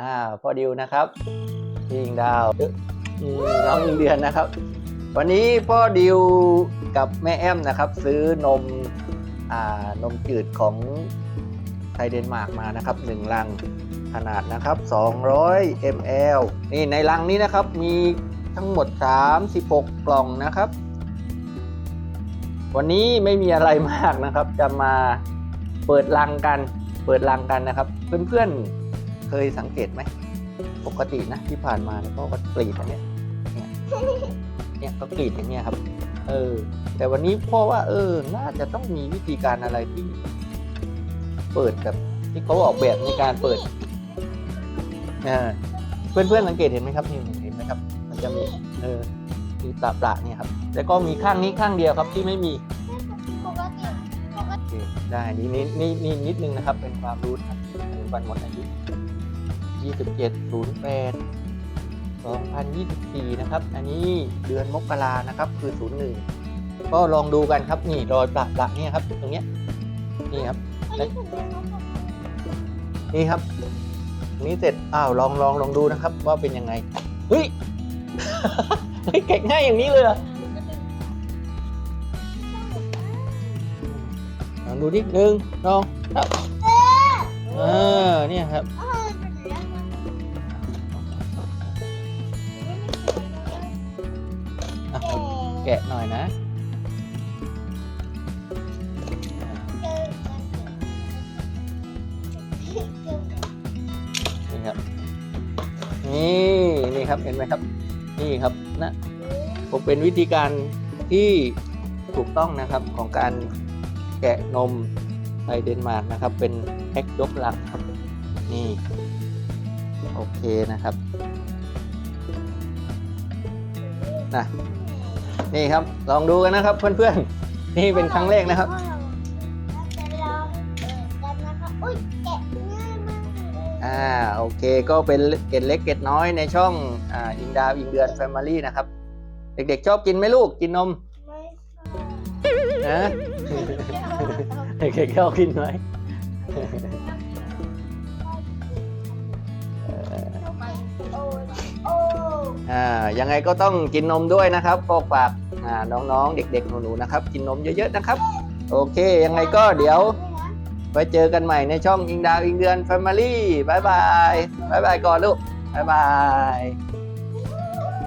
อ่าพ่อดิวนะครับพี่อิงดาวเอ้ยอืมน้องอิงเดือนนะครับ วันนี้พ่อดิวกับแม่แอมนะครับ ซื้อนมอ่านมจืดของไทยเดนมาร์กมานะครับหนึ่งลังขนาดนะครับ 200 ml นี่ในลังนี้นะครับมีทั้งหมด 36 กล่องนะครับ วันนี้ไม่มีอะไรมากนะครับ จะมาเปิดลังกัน เปิดลังกันนะครับ เพื่อนๆ เคยสังเกตไหม ปกตินะที่ผ่านมาเนี่ยก็กรีดอันเนี้ยเนี่ยเนี่ยก็กรีดอย่างเนี้ยครับ เออ แต่วันนี้พ่อว่า เออ น่าจะต้องมีวิธีการอะไรที่ เปิดแบบที่เขาออกแบบในการเปิดอ่าเพื่อนๆสังเกตเห็นไหมครับนี่เห็นไหมครับ มันจะมีเออมีปลาปลาเนี่ยครับแล้วก็มีข้างนี้ข้างเดียวครับที่ไม่มีปกติปกโอติเคได้นี่นี่นี่นี่นิดนึงนะครับ เป็นความรู้นะครับถึงวันหมดอายุ 27 08 2024 นะครับ อันนี้เดือนมกรานะครับ คือ 01 ก็ลองดูกันครับ นี่รอยประประเนี่ยครับ ตรงเนี้ย นี่ครับ นี่ครับ นี้เสร็จ อ้าว ลองลองลองดูนะครับ ว่าเป็นยังไง เฮ้ย เฮ้ย แกะง่ายอย่างนี้เลยเหรอลองดูนิดนึงลองครับเออเนี่ยครับ อะแกะหน่อยนะ นี่ครับ นี่ นี่ครับ เห็นไหมครับ นี่ครับนะผมเป็นวิธีการที่ถูกต้องนะครับของการแกะนมไทยเดนมาร์กนะครับ เป็นแพ็คยกลังครับ นี่ โอเคนะครับนะนี่ครับลองดูกันนะครับเพื่อนๆ นี่เป็นครั้งแรกนะครับจะลองเปิดกันนะคะอุ้ยแกะง่ายมากเลยอ่าโอเคก็เป็นเกร็ดเล็กเกร็ดน้อยในช่องอ่าอิงดาวอิงเดือนแฟมิลี่นะครับ เด็กๆชอบกินไหมลูกกินนมไม่ชอบนะไม่ชอบเด็กๆชอบกินไหม อ่ายังไงก็ต้องกินนมด้วยนะครับก็ฝากอ่าน้องๆ เด็กๆหนูๆนะครับ กินนมเยอะๆนะครับ โอเค ยังไงก็เดี๋ยวไปเจอกันใหม่ในช่องอิงดาวอิงเดือนแฟมิลี่บายบายบายบายก่อนลูกบายบาย